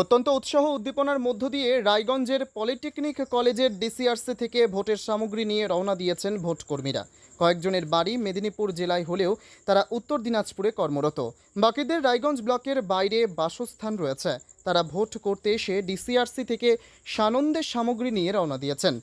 অত্যন্ত উৎসাহ উদ্দীপনার মধ্য দিয়ে রায়গঞ্জের পলিটেকনিক কলেজের ডিসিআরসি থেকে ভোটের সামগ্রী নিয়ে রওনা দিয়েছেন ভোটকর্মীরা। কয়েকজনের বাড়ি মেদিনীপুর জেলায় হলেও তারা উত্তর দিনাজপুরে কর্মরত। বাকিদের রায়গঞ্জ ব্লকের বাইরে বাসস্থান রয়েছে। তারা ভোট করতে এসে ডিসিআরসি থেকে সানন্দের সামগ্রী নিয়ে রওনা দিয়েছেন।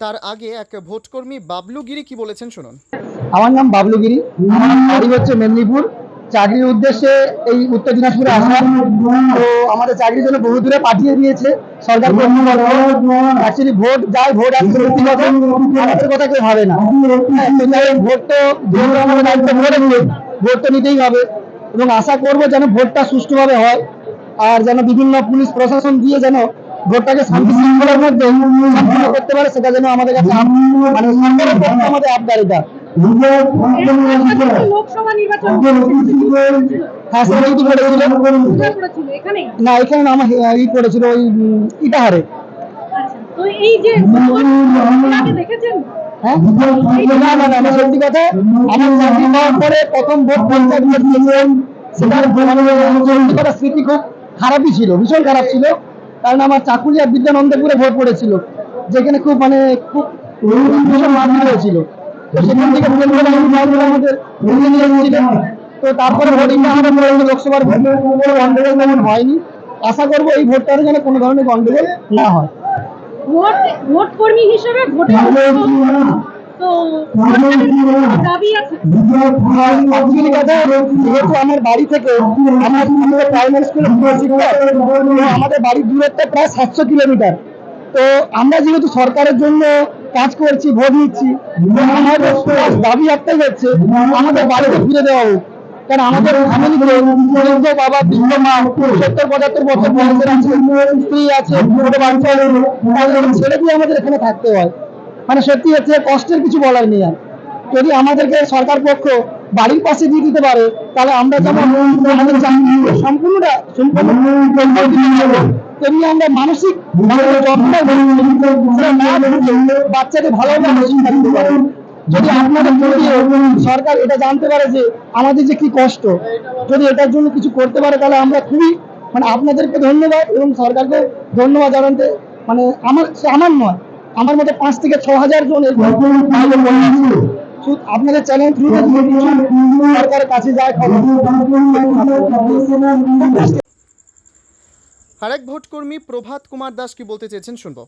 তার আগে এক ভোটকর্মী বাবলু গিরি কি বলেছেন শুনুন। আমার নাম বাবলুগিরি হচ্ছে মেদিনীপুর। চাকরির উদ্দেশ্যে এই উত্তর দিনাজপুরে আসা। তো আমাদের চাকরির জন্য বহু দূরে পাঠিয়ে দিয়েছে সরকার অ্যাকচুয়ালি ভোট যায় ভোট আমাদের কথা কেউ ভাবে না। ভোট তো ভোট ভোট তো নিতেই হবে। এবং আশা করব যেন ভোটটা সুষ্ঠুভাবে হয় আর যেন বিভিন্ন পুলিশ প্রশাসন দিয়ে যেন ভোটটাকে শান্তি শৃঙ্খলার মধ্যে করতে পারে, সেটা যেন আমাদের কাছে মানে আমাদের আবদার এটা। লোকসভা নির্বাচন হ্যাঁ না এখানে আমার ই করেছিল ওই ইটাহারে। আচ্ছা হ্যাঁ? সত্যি কথা আমার চাকরি পাওয়ার পরে প্রথম ভোট পঞ্চায়েত ভোট মানে সত্যি কথা স্মৃতি খুব খারাপই ছিল ভীষণ খারাপ ছিল। কারণ আমার চাকুলিয়া বিদ্যানন্দপুরে ভোট পড়েছিল যেখানে খুব মানে খুব ভীষণ মারপিট হয়েছিল। সেখান থেকে আমাদের ভেঙে নিয়ে এসেছিলেন তো তারপরে ভোটিংটা পড়েছিল লোকসভার ভোট কোনো গন্ডগোল তেমন হয়নি। আশা করব এই ভোটটার যেন কোনো ধরনের গন্ডগোল না হয়। ভোট ভোট কর্মী হিসেবে ভোটে তো দাবি আছে? যেহেতু আমার বাড়ি থেকে আমার প্রাইমারি স্কুলে আমাদের বাড়ির দূরত্ব প্রায় সাতশো কিলোমিটার। তো আমরা যেহেতু সরকারের জন্য কাজ করছি, ভোট নিচ্ছি আমাদের দাবি একটাই হচ্ছে আমাদের বাড়িতে ফিরে দেওয়া হোক। কারণ আমাদের বাবা, বৃদ্ধ মা, সত্তর, পঁচাত্তর বছর বয়সের আছে, স্ত্রী আছে আছে দিয়ে আমাদের এখানে থাকতে হয়। মানে সত্যি হচ্ছে, কষ্টের কিছু বলার নেই আর। যদি আমাদেরকে সরকার পক্ষ বাড়ির পাশে দিয়ে দিতে পারে, তাহলে আমরা যেমন সম্পূর্ণটা সম্পূর্ণ তেমনি আমরা মানসিক যদি আপনাদের সরকার এটা জানতে পারে যে আমাদের যে কি কষ্ট যদি এটার জন্য কিছু করতে পারে তাহলে আমরা খুবই মানে আপনাদেরকে ধন্যবাদ এবং সরকারকে ধন্যবাদ জানাতে মানে আমার আমার নয় আমার মতো পাঁচ থেকে ছ হাজার জন আপনাদের চ্যানেল থ্রুতে সরকারের কাছে যায় আরেক ভোটকর্মী প্রভাত কুমার দাস কি বলতে চেয়েছেন শুনব।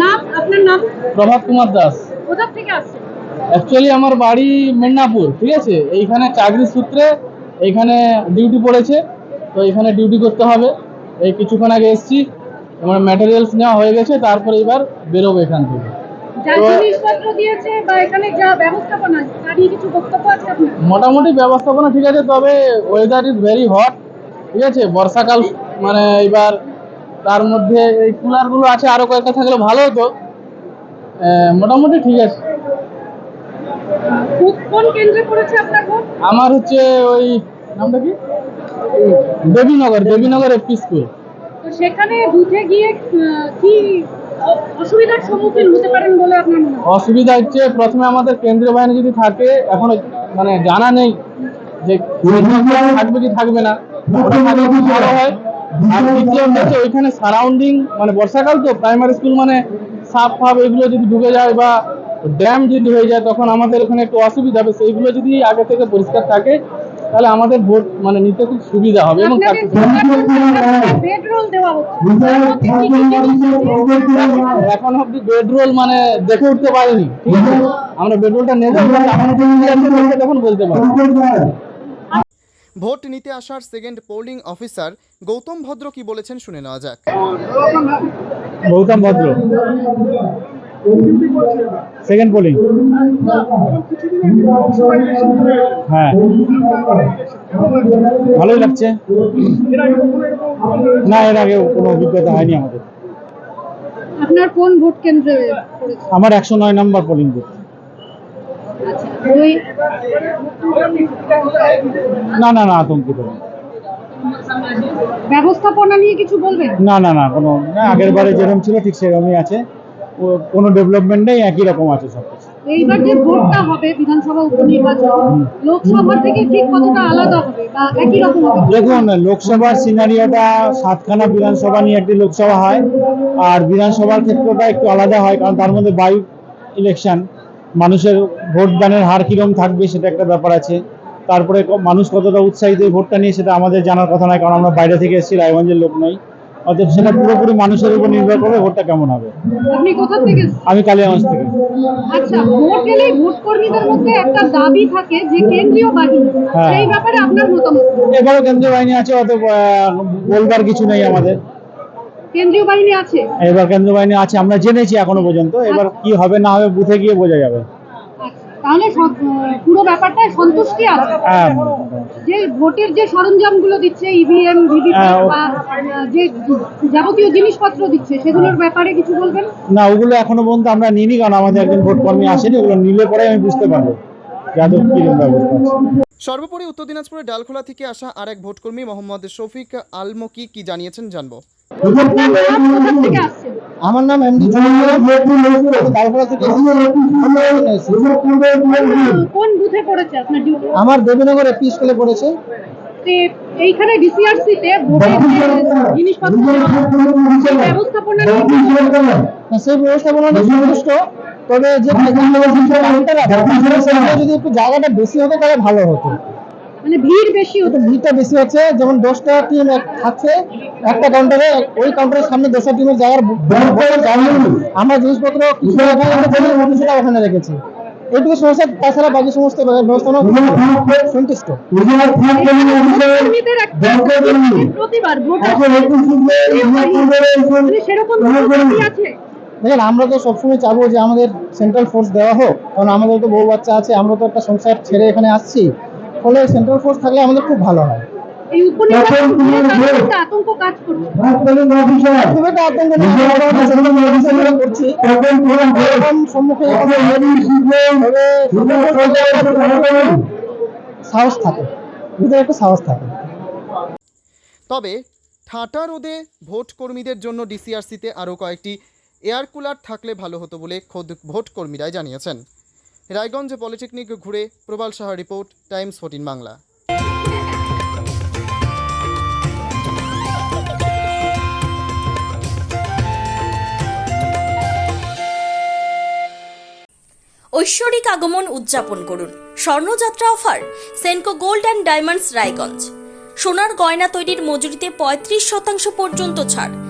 নাম আপনার নাম? প্রভাত কুমার দাস। কোথা থেকে আসছেন? অ্যাকচুয়ালি আমার বাড়ি মেদিনীপুর ঠিক আছে? এইখানে চাকরির সূত্রে এইখানে ডিউটি পড়েছে তো এখানে ডিউটি করতে হবে। এই কিছুক্ষণ আগে এসেছি আমার ম্যাটেরিয়ালস নেওয়া হয়ে গেছে তারপরে এবার বেরোবো এখান থেকে। যা তো- জিনিসপত্র দিয়েছে বা এখানে যা ব্যবস্থাপনা তা নিয়ে কিছু বক্তব্য আছে আপনার? মোটামুটি ব্যবস্থাপনা ঠিক আছে তবে ওয়েদার ইজ ভেরি হট ঠিক আছে? বর্ষাকাল মানে এবার তার মধ্যে এই কুলারগুলো আছে আরও কয়েকটা থাকলে ভালো হতো। মোটামুটি ঠিক আছে। কোন- কোন কেন্দ্রে পড়েছে আপনার আমার হচ্ছে ওই নামটা কি? দেবীনগর দেবীনগর এফপি স্কুল তো সেখানে গিয়ে কি অসুবিধার সম্মুখীন হতে পারেন বলে আপনার মনে অসুবিধা হচ্ছে প্রথমে আমাদের কেন্দ্রীয় বাহিনী যদি থাকে এখনও মানে জানা নেই যে থাকবে কি থাকবে না। হয়। আর দ্বিতীয় হচ্ছে ওইখানে সারাউন্ডিং মানে বর্ষাকাল তো প্রাইমারি স্কুল মানে সাপ ফাপ এগুলো যদি ঢুকে যায় বা ড্যাম যদি হয়ে যায় তখন আমাদের ওখানে একটু অসুবিধা হবে। সেইগুলো যদি আগে থেকে পরিষ্কার থাকে তাহলে আমাদের ভোট মানে নিতে খুব সুবিধা হবে এবং? এখন অব্দি বেডরোল মানে দেখে উঠতে পারিনি। ঠিক আমরা বেডরোলটা নেব তখন বলতে পারব। ভোট নিতে আসার সেকেন্ড পোলিং অফিসার গৌতম ভদ্র কি বলেছেন শুনে নেওয়া যাক। গৌতম ভদ্র। সেকেন্ড পোলিং হ্যাঁ। ভালোই লাগছে। না এর আগে কোনো অভিজ্ঞতা হয়নি আমাদের। আপনার কোন ভোট কেন্দ্রে আমার একশো নয় নম্বর পোলিং বুথ না না না আতঙ্কিত ব্যবস্থাপনা নিয়ে কিছু বলবেন? না না না কোনো আগের বারে যেরকম ছিল ঠিক সেরকমই আছে। কোনো ডেভেলপমেন্ট নেই একই রকম আছে সব কিছু। এইবার যে ভোটটা হবে বিধানসভা উপনির্বাচন লোকসভা থেকে ঠিক কতটা আলাদা হবে? বা একই রকম হবে? দেখুন লোকসভার সিনারিওটা সাতখানা বিধানসভা নিয়ে একটি লোকসভা হয় আর বিধানসভার ক্ষেত্রটা একটু আলাদা হয় কারণ তার মধ্যে বায়ু ইলেকশন মানুষের ভোটদানের হার কিরম থাকবে সেটা একটা ব্যাপার আছে। তারপরে মানুষ কতটা উৎসাহিত এই ভোটটা নিয়ে সেটা আমাদের জানার কথা নয় কারণ আমরা বাইরে থেকে এসেছি রায়গঞ্জের লোক নই। অতএব সেটা পুরোপুরি মানুষের উপর নির্ভর করবে ভোটটা কেমন হবে। আপনি কোথা থেকে আমি কালিয়াগঞ্জ থেকে। আচ্ছা ভোট এলেই ভোট কর্মীদের মধ্যে একটা দাবি থাকে যে কেন্দ্রীয় বাহিনী হ্যাঁ। সেই ব্যাপারে আপনার মতামত এবারও কেন্দ্রীয় বাহিনী আছে অত বলবার কিছু নেই আমাদের। কেন্দ্রীয় বাহিনী আছে? এবার কেন্দ্রীয় বাহিনী আছে আমরা জেনেছি এখনও পর্যন্ত। এবার কি হবে না হবে বুথে গিয়ে বোঝা যাবে। আচ্ছা, তাহলে পুরো ব্যাপারটায় সন্তুষ্টি আছে হ্যাঁ। যে ভোটের যে সরঞ্জামগুলো দিচ্ছে ইভিএম ভিভিপ্যাট হ্যাঁ, বা যে যাবতীয় জিনিসপত্র দিচ্ছে সেগুলোর ব্যাপারে কিছু বলবেন? না ওগুলো এখনও পর্যন্ত আমরা নিইনি কারণ আমাদের একজন ভোট কর্মী আসেনি ওগুলো নিলে পরে আমি বুঝতে পারব। ব্যবস্থা আছে। সর্বোপরি উত্তর দিনাজপুরের ডালখোলা থেকে আসা আরেক ভোটকর্মী মোহাম্মদ শফিক আলমকি কি জানিয়েছেন জানব। আপনার নাম কোথা থেকে আসছেন আমার নাম এমডি তারপরে থেকে কোন বুথে পড়েছে? আপনার ডিউটি আমার দেবীনগরে পি স্কুলে পড়েছে। এইখানে ডিসিআরসি তে ভোটের জিনিসপত্র দেওয়া হয়, সেই ব্যবস্থাপনা সন্তুষ্ট। তবে যে যদি একটু জায়গাটা বেশি হতো তাহলে ভালো হতো। মানে ভিড় বেশি হতো। ভিড়টা বেশি হচ্ছে যেমন দশটা টিম থাকছে একটা কাউন্টারে ওই কাউন্টারের সামনে দশটা টিমের জায়গার। আমরা জিনিসপত্র কিছুটা ওখানে রেখেছি। এইটুকু সমস্যা তাছাড়া বাকি সমস্ত ব্যবস্থাপনা সন্তুষ্ট। প্রতিবার মানে সেরকম দেখেন আমরা তো সবসময় চাবো যে আমাদের সেন্ট্রাল ফোর্স দেওয়া হোক কারণ আমাদের তো বউ বাচ্চা আছে আমরা তো একটা সংসার ছেড়ে এখানে আসছি ফলে সেন্ট্রাল ফোর্স থাকলে আমাদের খুব ভালো হয় আতঙ্ক কাজ করছে। তবে সাহস থাকে ভিতরে একটা সাহস থাকে তবে ঠাটা রোদে ভোট কর্মীদের জন্য ডিসিআরসিতে আরও কয়েকটি এয়ার কুলার থাকলে ভালো হতো বলে খোদ ভোট কর্মীরাই জানিয়েছেন। রায়গঞ্জ পলিটেকনিক ঘুরে Prabal Saha report, Times fourteen Bangla. ঐশ্বরিক আগমন উদযাপন করুন। স্বর্ণযাত্রা offer, Senco gold and diamonds, Raiganj. সোনার গয়না তৈরির মজুরিতে পঁয়ত্রিশ শতাংশ পর্যন্ত ছাড়।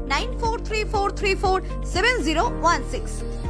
9434347016.